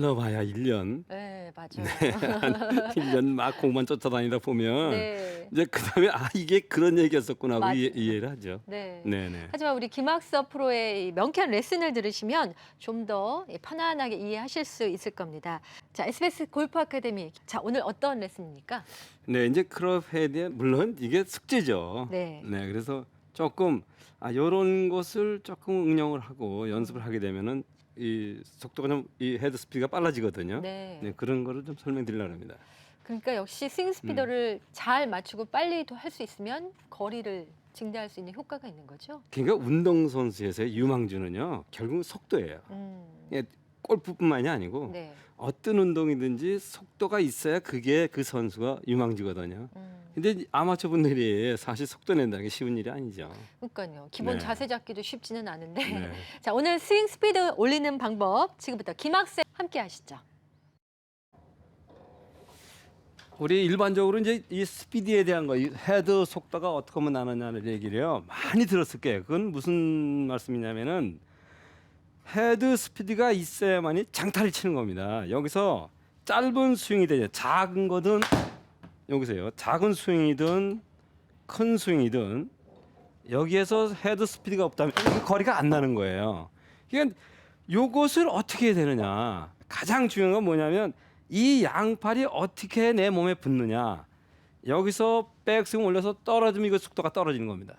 빨라봐야 1년, 네 맞아요. 1년 막 공만 쫓아다니다 보면 네. 이제 그다음에 아 이게 그런 얘기였었구나 하고 맞아요. 이해, 이해를 하죠. 네. 네 네. 하지만 우리 김학섭 프로의 이 명쾌한 레슨을 들으시면 좀 더 편안하게 이해하실 수 있을 겁니다. 자, SBS 골프 아카데미. 자, 오늘 어떤 레슨입니까? 네, 이제 클럽에 대한 물론 이게 숙제죠. 네. 네, 그래서 조금 아 요런 것을 조금 응용을 하고 연습을 하게 되면은 이 속도가 좀 이 헤드 스피드가 빨라지거든요. 네. 네, 그런 거를 좀 설명드리려고 합니다. 그러니까 역시 스윙 스피드를 잘 맞추고 빨리 할 수 있으면 거리를 증대할 수 있는 효과가 있는 거죠. 그러니까 운동 선수에서의 유망주는요. 결국 속도예요. 음. 예, 골프뿐만이 아니고 네. 어떤 운동이든지 속도가 있어야 그게 그 선수가 유망주거든요. 음. 근데 아마추어 분들이 사실 속도 낸다는 게 쉬운 일이 아니죠. 그러니까요. 기본 네. 자세 잡기도 쉽지는 않은데. 네. 자, 오늘 스윙 스피드 올리는 방법 지금부터 김학생 함께 하시죠. 우리 일반적으로 이제 이 스피드에 대한 거, 이 헤드 속도가 어떻게 하면 나느냐는 얘기를요 많이 들었을 거예요. 그건 무슨 말씀이냐면은 헤드 스피드가 있어야만이 장타를 치는 겁니다. 여기서 짧은 스윙이 되죠. 작은 거든 여기서요. 작은 스윙이든 큰 스윙이든 여기에서 헤드 스피드가 없다면 이 거리가 안 나는 거예요. 그러니까 요것을 어떻게 해야 되느냐. 가장 중요한 건 뭐냐면 이 양팔이 어떻게 내 몸에 붙느냐. 여기서 백스윙 올려서 떨어지면 이거 속도가 떨어지는 겁니다.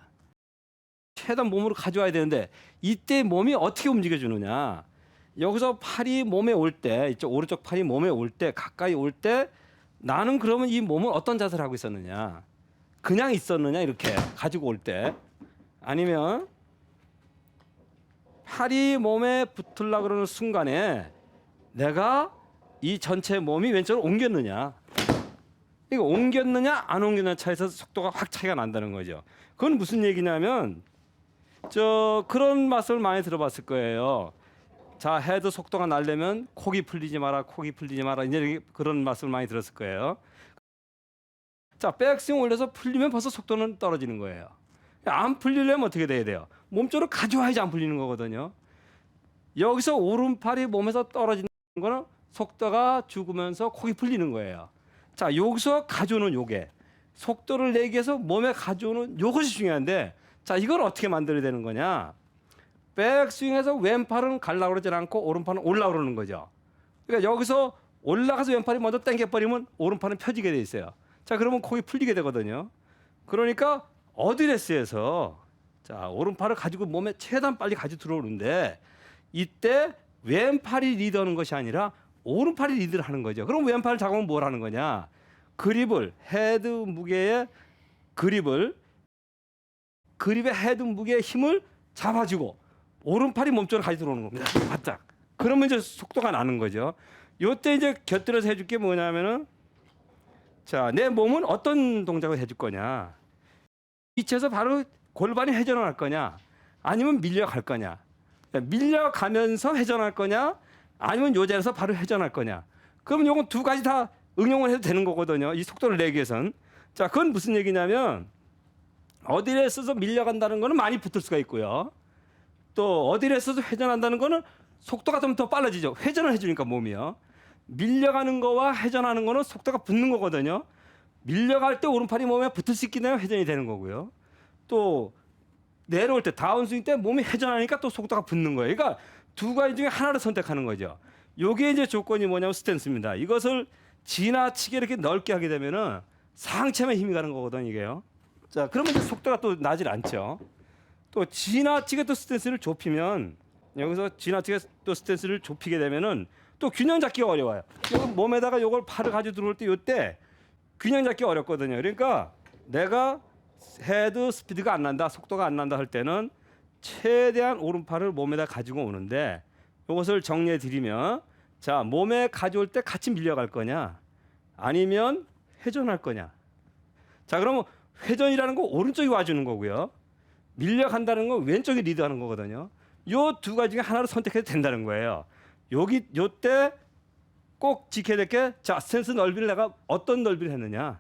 최대한 몸으로 가져와야 되는데 이때 몸이 어떻게 움직여 주느냐. 여기서 팔이 몸에 올 때, 이쪽 오른쪽 팔이 몸에 올 때, 가까이 올 때 나는 그러면 이 몸을 어떤 자세를 하고 있었느냐. 그냥 있었느냐 이렇게 가지고 올 때 아니면 팔이 몸에 붙으려 그러는 순간에 내가 이 전체 몸이 왼쪽으로 옮겼느냐 이거 옮겼느냐 안 옮겼느냐 차에서 속도가 확 차이가 난다는 거죠 그건 무슨 얘기냐면 저 그런 말씀을 많이 들어봤을 거예요. 자 헤드 속도가 날려면 콕이 풀리지 마라 콕이 풀리지 마라 이제 그런 말씀을 많이 들었을 거예요. 자 백스윙 올려서 풀리면 벌써 속도는 떨어지는 거예요. 안 풀리려면 어떻게 돼야 돼요? 몸쪽으로 가져와야지 안 풀리는 거거든요. 여기서 오른팔이 몸에서 떨어지는 거는 속도가 죽으면서 콕이 풀리는 거예요. 자, 여기서 가져오는 요게 속도를 내기 위해서 몸에 가져오는 요것이 중요한데 자, 이걸 어떻게 만들어야 되는 거냐? 백스윙에서 왼팔은 갈라 그러지 않고 오른팔은 올라 그러는 거죠. 그러니까 여기서 올라가서 왼팔이 먼저 당겨 버리면 오른팔은 펴지게 돼 있어요. 자, 그러면 콕이 풀리게 되거든요. 그러니까 어드레스에서 자, 오른팔을 가지고 몸에 최대한 빨리 가지고 들어오는데 이때 왼팔이 리드하는 것이 아니라 오른팔이 리드를 하는 거죠. 그럼 왼팔을 잡으면 뭘 하는 거냐? 그립을 헤드 무게의 그립을 그립의 헤드 무게의 힘을 잡아주고 오른팔이 몸쪽으로 가지 들어오는 겁니다. 바짝. 그러면 이제 속도가 나는 거죠. 요때 이제 곁들여서 해줄 게 뭐냐면은 자, 내 몸은 어떤 동작을 해줄 거냐? 위치에서 바로 골반이 회전할 거냐? 아니면 밀려갈 거냐? 밀려가면서 회전할 거냐? 아니면 요 자리에서 바로 회전할 거냐? 그러면 요건 두 가지 다 응용을 해도 되는 거거든요. 이 속도를 내기 위해선. 자, 그건 무슨 얘기냐면 어디에 있어서 밀려간다는 거는 많이 붙을 수가 있고요. 또 어디에 있어서 회전한다는 거는 속도가 좀 더 빨라지죠. 회전을 해주니까 몸이요. 밀려가는 거와 회전하는 거는 속도가 붙는 거거든요. 밀려갈 때 오른팔이 몸에 붙을 수 있기 때문에 회전이 되는 거고요. 또 내려올 때 다운스윙 때 몸이 회전하니까 또 속도가 붙는 거예요. 그러니까 두 가지 중에 하나를 선택하는 거죠. 요게 이제 조건이 뭐냐면 스탠스입니다. 이것을 지나치게 이렇게 넓게 하게 되면은 상체만 힘이 가는 거거든요, 이게요. 자, 그러면 이제 속도가 또 나질 않죠. 또 지나치게 또 스탠스를 좁히면 여기서 지나치게 또 스탠스를 좁히게 되면은 또 균형 잡기가 어려워요. 요 몸에다가 요걸 팔을 가지고 들어올 때 요때 균형 잡기 어렵거든요. 그러니까 내가 헤드 스피드가 안 난다, 속도가 안 난다 할 때는 최대한 오른팔을 몸에다 가지고 오는데 이것을 정리해 드리면 자 몸에 가져올 때 같이 밀려갈 거냐 아니면 회전할 거냐 자 그러면 회전이라는 거 오른쪽이 와주는 거고요. 밀려간다는 건 왼쪽이 리드하는 거거든요. 요 두 가지 중에 하나를 선택해도 된다는 거예요. 여기 요때 꼭 지켜야 될 게 자 스탠스 넓이를 내가 어떤 넓이를 했느냐.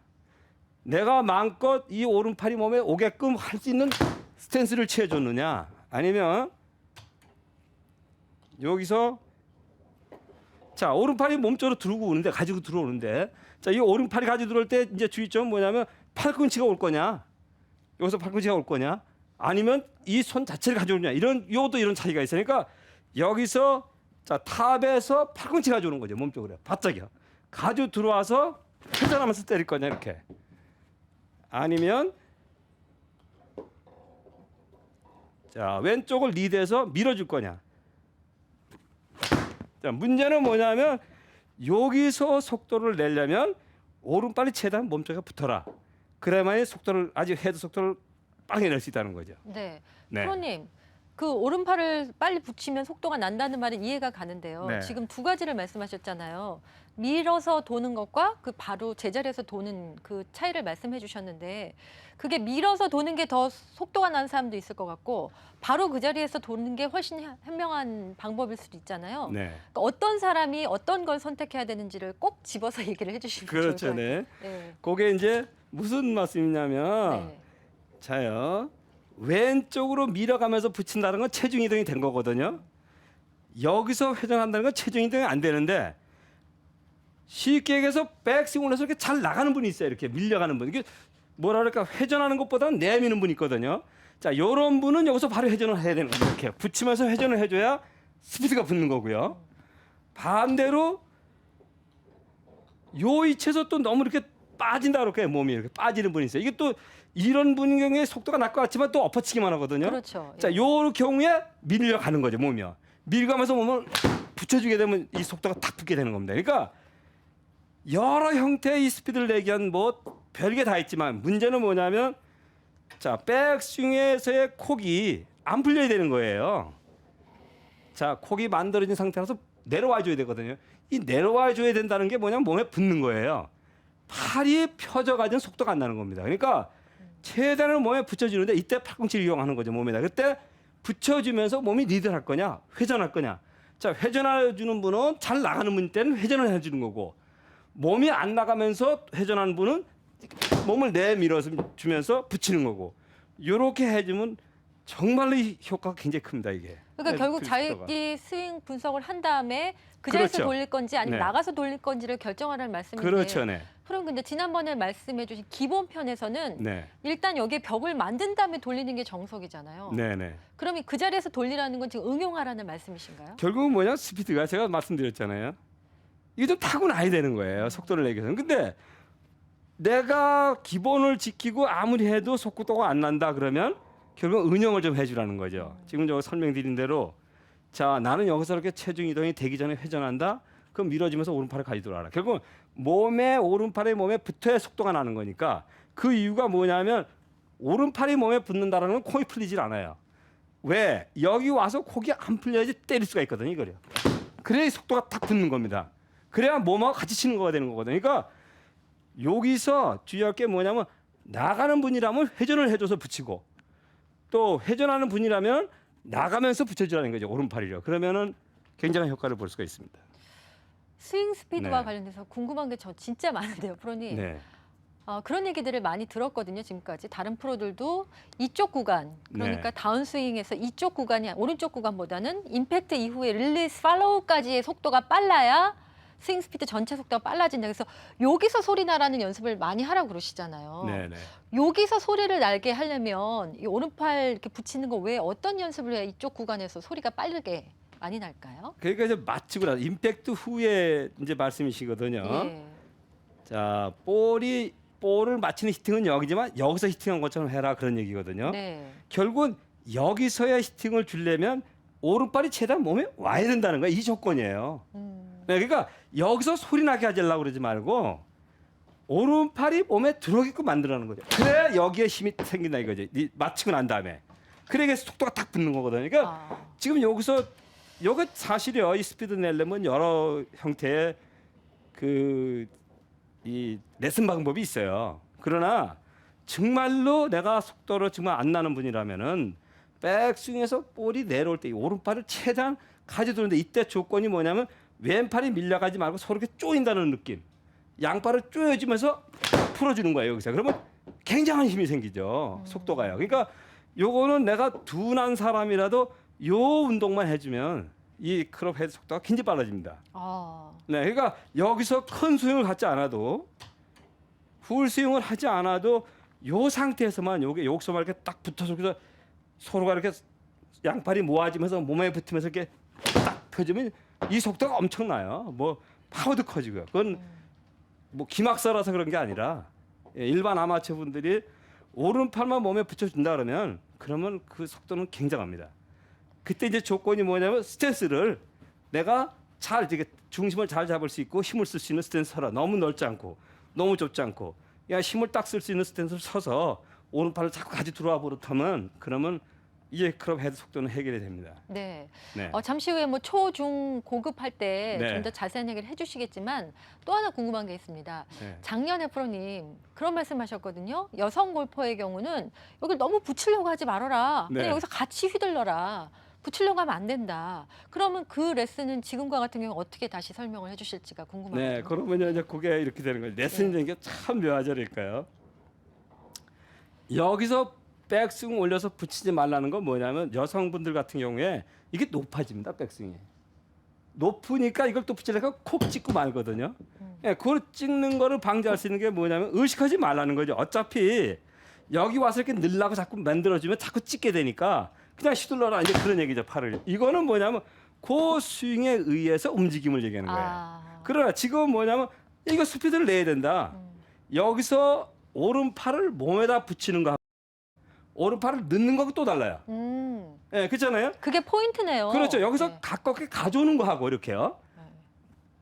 내가 마음껏 이 오른팔이 몸에 오게끔 할 수 있는 스탠스를 취해 줬느냐. 아니면 여기서 자 오른팔이 몸쪽으로 들고 오는데 가지고 들어오는데. 자 이 오른팔이 가지고 들어올 때 이제 주의점 뭐냐면 팔꿈치가 올 거냐? 여기서 팔꿈치가 올 거냐? 아니면 이 손 자체를 가져오냐? 이런 요도 이런 차이가 있으니까 여기서 자 탑에서 팔꿈치 가져오는 거죠 몸쪽으로. 바짝이요. 가지고 들어와서 회전하면서 때릴 거냐 이렇게. 아니면 자 왼쪽을 리드해서 밀어줄 거냐? 자 문제는 뭐냐면 여기서 속도를 내려면 오른발이 최대한 몸쪽에 붙어라 그래야만이 속도를 아주 헤드 속도를 빵에 낼수 있다는 거죠 네. 네. 프로님, 그 오른팔을 빨리 붙이면 속도가 난다는 말은 이해가 가는데요. 네. 지금 두 가지를 말씀하셨잖아요. 밀어서 도는 것과 그 바로 제자리에서 도는 그 차이를 말씀해 주셨는데 그게 밀어서 도는 게 더 속도가 나는 사람도 있을 것 같고 바로 그 자리에서 도는 게 훨씬 현- 현명한 방법일 수도 있잖아요. 네 그러니까 어떤 사람이 어떤 걸 선택해야 되는지를 꼭 집어서 얘기를 해 주시면 그렇죠 좋을 것 같아요. 네 네. 그게 이제 무슨 말씀이냐면 네. 자요 왼쪽으로 밀어가면서 붙인다는 건 체중 이동이 된 거거든요. 여기서 회전한다는 건 체중 이동이 안 되는데 쉽게 얘기해서 백스윙을 해서 이렇게 잘 나가는 분이 있어요. 이렇게 밀려가는 분. 이게 뭐라 그럴까 회전하는 것보다는 내미는 분이 있거든요. 자, 요런 분은 여기서 바로 회전을 해야 되는 거예요. 이렇게 붙이면서 회전을 해줘야 스피드가 붙는 거고요. 반대로 요 위치에서 또 너무 이렇게 빠진다 그럴까요? 몸이 이렇게 빠지는 분이 있어요. 이게 또 이런 분의 경우에 속도가 날 것 같지만 또 엎어치기만 하거든요. 그렇죠. 자, 요 경우에 밀려가는 거죠, 몸이요. 밀가면서 몸을 붙여주게 되면 이 속도가 탁 붙게 되는 겁니다. 그러니까 여러 형태의 이 스피드를 내기 위한 뭐 별게 다 있지만 문제는 뭐냐면 자, 백스윙에서의 콕이 안 풀려야 되는 거예요. 자, 콕이 만들어진 상태라서 내려와 줘야 되거든요. 이 내려와 줘야 된다는 게 뭐냐면 몸에 붙는 거예요. 팔이 펴져 가지고 속도가 안 나는 겁니다. 그러니까 최대한을 몸에 붙여주는데 이때 팔꿈치를 이용하는 거죠 몸에다. 그때 붙여주면서 몸이 리드할 거냐 회전할 거냐. 자 회전해 주는 분은 잘 나가는 분 때는 회전을 해주는 거고 몸이 안 나가면서 회전하는 분은 몸을 내밀어서 주면서 붙이는 거고 요렇게 해주면 정말로 이 효과가 굉장히 큽니다 이게. 그러니까 네, 결국 그. 자기 스윙 분석을 한 다음에 그 자리에서 그렇죠. 돌릴 건지 아니면 네. 나가서 돌릴 건지를 결정하라는 말씀인데 그렇죠, 네, 그럼 근데 지난번에 말씀해주신 기본 편에서는 네, 일단 여기에 벽을 만든 다음에 돌리는 게 정석이잖아요. 네, 네. 그러면 그 자리에서 돌리라는 건 지금 응용하라는 말씀이신가요? 결국은 뭐냐 스피드가 제가 말씀드렸잖아요. 이게 좀 타고 나야 되는 거예요. 속도를 내기 위해서는. 근데 내가 기본을 지키고 아무리 해도 속도가 안 난다 그러면 결국 응용을 좀 해주라는 거죠. 지금 저 설명드린 대로 자 나는 여기서 이렇게 체중 이동이 되기 전에 회전한다. 그럼 밀어지면서 오른팔을 가지도록 결국 몸에 오른팔이 몸에 붙어야 속도가 나는 거니까 그 이유가 뭐냐면 오른팔이 몸에 붙는다라는 건 콩이 풀리질 않아요. 왜 여기 와서 콕이 안 풀려야지 때릴 수가 있거든요 이거요. 그래야 속도가 탁 붙는 겁니다. 그래야 몸하고 같이 치는 거가 되는 거거든요. 그러니까 여기서 주의할 게 뭐냐면 나가는 분이라면 회전을 해줘서 붙이고 또 회전하는 분이라면 나가면서 붙여주라는 거죠 오른팔이요. 그러면은 굉장한 효과를 볼 수가 있습니다. 스윙 스피드와 네. 관련해서 궁금한 게 저 진짜 많은데요, 프로님. 네, 어, 그런 얘기들을 많이 들었거든요, 지금까지. 다른 프로들도 이쪽 구간, 그러니까 네. 다운스윙에서 이쪽 구간이 오른쪽 구간보다는 임팩트 이후에 릴리스 팔로우까지의 속도가 빨라야 스윙 스피드 전체 속도가 빨라진다. 그래서 여기서 소리 나라는 연습을 많이 하라고 그러시잖아요. 네, 네. 여기서 소리를 날게 하려면 이 오른팔 이렇게 붙이는 거 외에 어떤 연습을 해야 이쪽 구간에서 소리가 빠르게 많이 날까요? 그러니까 이제 맞추고 나 임팩트 후에 이제 말씀이시거든요. 예. 자 볼이 볼을 맞히는 히팅은 여기지만 여기서 히팅한 것처럼 해라 그런 얘기거든요. 네. 결국은 여기서야 히팅을 주려면 오른발이 최대한 몸에 와야 된다는 거야. 이 조건이에요. 음. 네, 그러니까 여기서 소리 나게 하려고 그러지 말고 오른팔이 몸에 들어오게끔 만들라는 거죠. 그래 여기에 힘이 생긴다 이거죠. 이 맞추고 난 다음에. 그래 이게 속도가 딱 붙는 거거든요. 그러니까 아. 지금 여기서 여기 사실이요. 이 스피드 내려면 여러 형태의 그 이 레슨 방법이 있어요. 그러나 정말로 내가 속도를 정말 안 나는 분이라면은 백스윙에서 볼이 내려올 때 이 오른팔을 최대한 가져두는데 이때 조건이 뭐냐면 왼팔이 밀려가지 말고 서로 이렇게 쪼인다는 느낌. 양팔을 쪼여주면서 풀어주는 거예요 여기서. 그러면 굉장한 힘이 생기죠. 속도가요. 그러니까 요거는 내가 둔한 사람이라도 요 운동만 해주면 이 크롭 헤드 속도가 굉장히 빨라집니다. 아, 네, 그러니까 여기서 큰 스윙을 갖지 않아도 풀 스윙을 하지 않아도 요 상태에서만 요게 욕소만 이렇게 딱 붙어서 그래서 서로가 이렇게 양팔이 모아지면서 몸에 붙으면서 이렇게 딱 펴지면 이 속도가 엄청나요. 뭐 파워도 커지고요. 그건 뭐 기막사라서 그런 게 아니라 예, 일반 아마추어 분들이 오른팔만 몸에 붙여준다 그러면 그러면 그 속도는 굉장합니다. 그때 이제 조건이 뭐냐면 스탠스를 내가 잘 이렇게 중심을 잘 잡을 수 있고 힘을 쓸 수 있는 스탠스라 너무 넓지 않고 너무 좁지 않고 야 힘을 딱 쓸 수 있는 스탠스를 서서 오른팔을 자꾸 같이 들어와 버릇하면 그러면 이제 크롭 헤드 속도는 해결이 됩니다. 네. 네. 어, 잠시 후에 뭐 초, 중, 고급 할 때 네. 좀더 자세한 얘기를 해주시겠지만 또 하나 궁금한 게 있습니다. 네. 작년에 프로님 그런 말씀하셨거든요. 여성 골퍼의 경우는 여기 너무 붙이려고 하지 말아라. 그냥 네. 여기서 같이 휘둘러라. 붙이려고 하면 안 된다. 그러면 그 레슨은 지금과 같은 경우 어떻게 다시 설명을 해주실지가 궁금합니다. 네, 그러면 이제 그게 이렇게 되는 거예요. 레슨이라는 게참 묘하저릴까요? 여기서 백스윙 올려서 붙이지 말라는 건 뭐냐면 여성분들 같은 경우에 이게 높아집니다, 백스윙이. 높으니까 이걸 또 붙이려니까 콕 찍고 말거든요. 음. 예, 그걸 찍는 거를 방지할 수 있는 게 뭐냐면 의식하지 말라는 거죠. 어차피 여기 와서 이렇게 늘라고 자꾸 만들어주면 자꾸 찍게 되니까 그냥 휘둘러라 이제 그런 얘기죠, 팔을. 이거는 뭐냐면 그 스윙에 의해서 움직임을 얘기하는 거예요. 아, 그러나 지금 뭐냐면 이거 스피드를 내야 된다. 음. 여기서 오른팔을 몸에다 붙이는 거 오른팔을 넣는 거하고 또 달라요. 음, 예, 그렇잖아요. 그게 포인트네요. 그렇죠. 여기서 네. 가깝게 가져오는 거 하고 이렇게요. 네.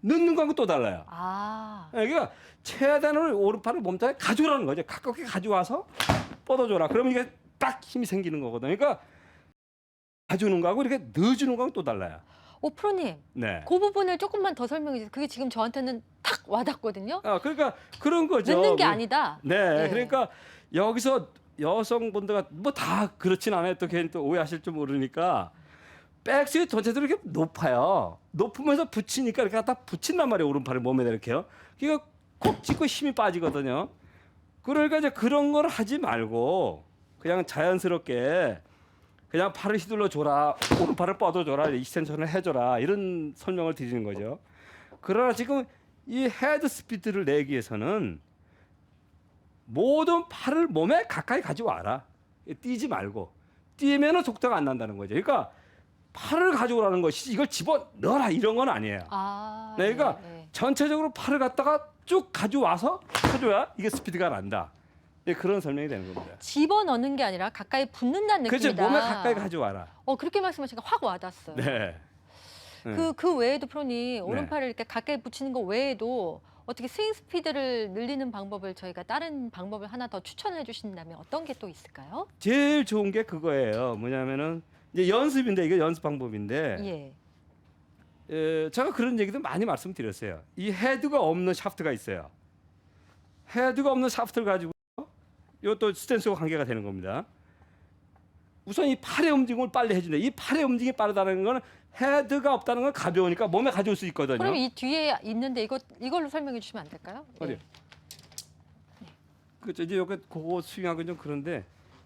넣는 거하고 또 달라요. 아, 예, 그러니까 최대한을 오른팔을 몸통에 가져오라는 거죠. 가깝게 가져와서 뻗어줘라. 그러면 이게 딱 힘이 생기는 거거든요. 그러니까 가져오는 거하고 이렇게 넣어주는 거하고 또 달라요. 오 프로님 네. 그 부분을 조금만 더 설명해 주세요. 그게 지금 저한테는 탁 와닿거든요. 아, 그러니까 그런 거죠. 넣는 게 뭐- 아니다. 네, 네. 그러니까 여기서 여성분들과 뭐 다 그렇진 않아요. 또 괜히 또 오해하실 줄 모르니까 백스윙 전체적으로 이렇게 높아요. 높으면서 붙이니까 이렇게 갖다 붙인단 말이에요. 오른팔을 몸에다 이렇게요. 그러니까 콕 찍고 힘이 빠지거든요. 그러니까 이제 그런 걸 하지 말고 그냥 자연스럽게 그냥 팔을 휘둘러 줘라. 오른팔을 뻗어 줘라. 익스텐션을 해 줘라. 이런 설명을 드리는 거죠. 그러나 지금 이 헤드 스피드를 내기 위해서는 모든 팔을 몸에 가까이 가져와라. 뛰지 말고 뛰면은 속도가 안 난다는 거죠. 그러니까 팔을 가져오라는 것이 이걸 집어 넣어라 이런 건 아니에요. 아, 네, 그러니까 네, 네. 전체적으로 팔을 갖다가 쭉 가져와서 해줘야 이게 스피드가 난다. 네, 그런 설명이 되는 겁니다. 집어 넣는 게 아니라 가까이 붙는다는 그렇죠. 느낌이다. 몸에 가까이 가져와라. 어 그렇게 말씀하시니까 확 와닿았어요. 네. 그, 그 외에도 프로님 오른팔을 이렇게 가까이 붙이는 거 외에도 어떻게 스윙 스피드를 늘리는 방법을 저희가 다른 방법을 하나 더 추천해 주신다면 어떤 게 또 있을까요? 제일 좋은 게 그거예요. 뭐냐면은 이제 연습인데 이게 연습 방법인데 예. 에, 제가 그런 얘기도 많이 말씀드렸어요. 이 헤드가 없는 샤프트가 있어요. 헤드가 없는 샤프트를 가지고 이것도 스탠스와 관계가 되는 겁니다. 우선 이 팔의 움직임을 빨리 해준다. 이 팔의 움직임이 빠르다는 거는 헤드가 없다는 건 가벼우니까 몸에 가져올 수 있거든요. 그럼 이 뒤에 있는데 이거 이걸로 설명해 주시면 안 될까요? 예. 어디요? 그렇죠. 이제 요게 그거 스윙하고 좀 그런데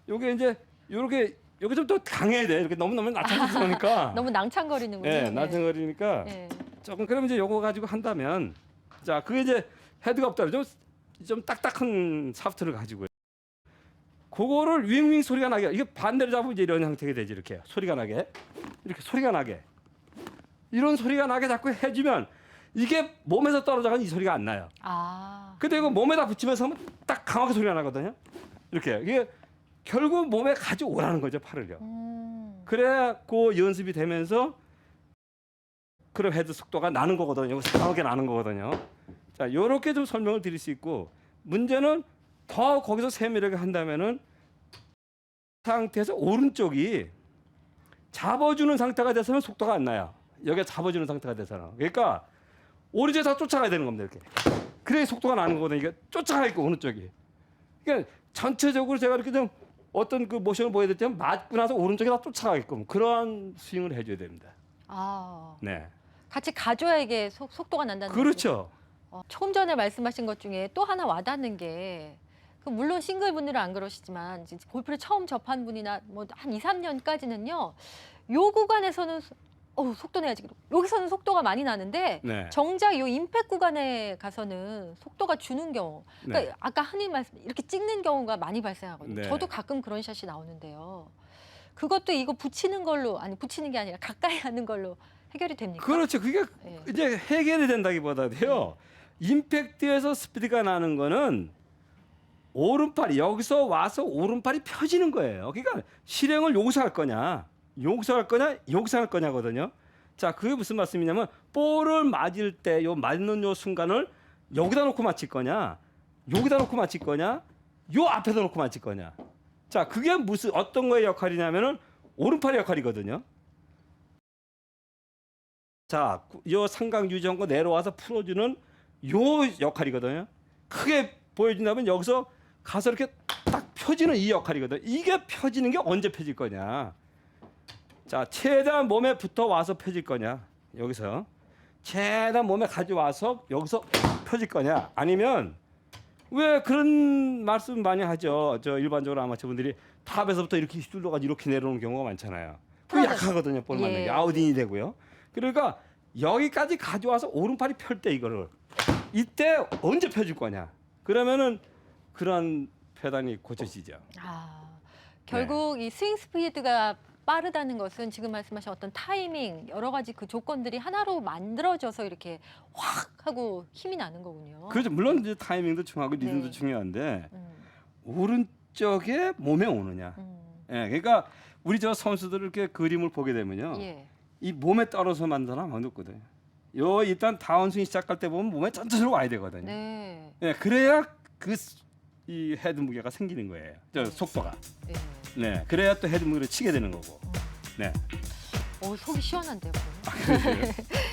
요게 이제 요렇게 요게 좀 더 강해야 돼. 이렇게 너무 너무 낮춰서 그러니까. 너무 낭창거리는군요. 예, 낮춰거리니까 예. 조금 그럼 이제 요거 가지고 한다면 자 그게 이제 헤드가 없다 좀, 좀 딱딱한 샤프트를 가지고요. 그거를 윙윙 소리가 나게 이게 반대로 잡으면 이제 이런 형태가 되지 이렇게 소리가 나게 이렇게 소리가 나게 이런 소리가 나게 자꾸 해주면 이게 몸에서 떨어져가는 이 소리가 안 나요. 아. 근데 이거 몸에다 붙이면서 하면 딱 강하게 소리가 나거든요. 이렇게 이게 결국 몸에 가져오라는 거죠 팔을요. 음. 그래야 그 연습이 되면서 그런 헤드 속도가 나는 거거든요. 강하게 나는 거거든요. 자, 요렇게 좀 설명을 드릴 수 있고 문제는 더 거기서 세밀하게 한다면은 상태에서 오른쪽이 잡아주는 상태가 돼서는 속도가 안 나요. 여기가 잡아주는 상태가 돼서는. 그러니까 오른쪽에 다 쫓아가야 되는 겁니다. 이렇게. 그래야 속도가 나는 거거든요. 이게 쫓아가니까 오른쪽이. 그러니까 전체적으로 제가 이렇게 좀 어떤 그 모션을 보여드렸지만 맞고 나서 오른쪽에 다 쫓아가게끔 그런 스윙을 해줘야 됩니다. 아. 네. 같이 가져야 이게 속, 속도가 난다는 그렇죠. 어, 조금 전에 말씀하신 것 중에 또 하나 와닿는 게 그 물론 싱글 분들은 안 그러시지만 이제 골프를 처음 접한 분이나 뭐 한 2, 3년까지는요. 요 구간에서는 소- 어우, 속도 내야지. 여기서는 속도가 많이 나는데 네. 정작 요 임팩 구간에 가서는 속도가 주는 경우. 그러니까 네. 아까 흔히 말씀 이렇게 찍는 경우가 많이 발생하거든요. 네. 저도 가끔 그런 샷이 나오는데요. 그것도 이거 붙이는 걸로 아니 붙이는 게 아니라 가까이 하는 걸로 해결이 됩니까? 그렇죠. 그게 예. 이제 해결이 된다기보다도요. 임팩트에서 스피드가 나는 거는 오른팔이 여기서 와서 오른팔이 펴지는 거예요. 그러니까 실행을 여기서 할 거냐, 여기서 할 거냐, 여기서 할 거냐거든요. 자, 그게 무슨 말씀이냐면 볼을 맞을 때 요 맞는 요 순간을 여기다 놓고 맞힐 거냐, 여기다 놓고 맞힐 거냐, 요 앞에다 놓고 맞힐 거냐. 자, 그게 무슨 어떤 거의 역할이냐면은 오른팔의 역할이거든요. 자, 요 상강 유지한 거 내려와서 풀어주는 요 역할이거든요. 크게 보여준다면 여기서 가서 이렇게 딱 펴지는 이 역할이거든. 이게 펴지는 게 언제 펴질 거냐? 자, 최대한 몸에 붙어 와서 펴질 거냐? 여기서 최대한 몸에 가져와서 여기서 펴질 거냐? 아니면 왜 그런 말씀 많이 하죠? 저 일반적으로 아마추어분들이 탑에서부터 이렇게 휘둘러가지고 이렇게 내려오는 경우가 많잖아요. 그. 약하거든요, 볼 맞는 예. 게 아웃인이 되고요. 그러니까 여기까지 가져와서 오른팔이 펼 때 이거를 이때 언제 펴줄 거냐? 그러면은 그런 패단이 고쳐지죠. 아, 결국 이 스윙 스피드가 빠르다는 것은 지금 말씀하신 어떤 타이밍 여러 가지 그 조건들이 하나로 만들어져서 이렇게 확 하고 힘이 나는 거군요. 그렇죠. 물론 이제 타이밍도 중요하고 리듬도 네. 중요한데 음, 오른쪽에 몸에 오느냐. 음, 예, 그러니까 우리 저 선수들 이렇게 그림을 보게 되면요. 예. 이 몸에 떨어서 만드나 만들거든요. 요 일단 다운스윙 시작할 때 보면 몸에 전체적으로 와야 되거든요. 네. 예, 그래야 그 이 헤드 무게가 생기는 거예요. 저 속도가. 네. 네, 그래야 또 헤드 무게를 치게 되는 거고. 네. 오, 속이 시원한데요.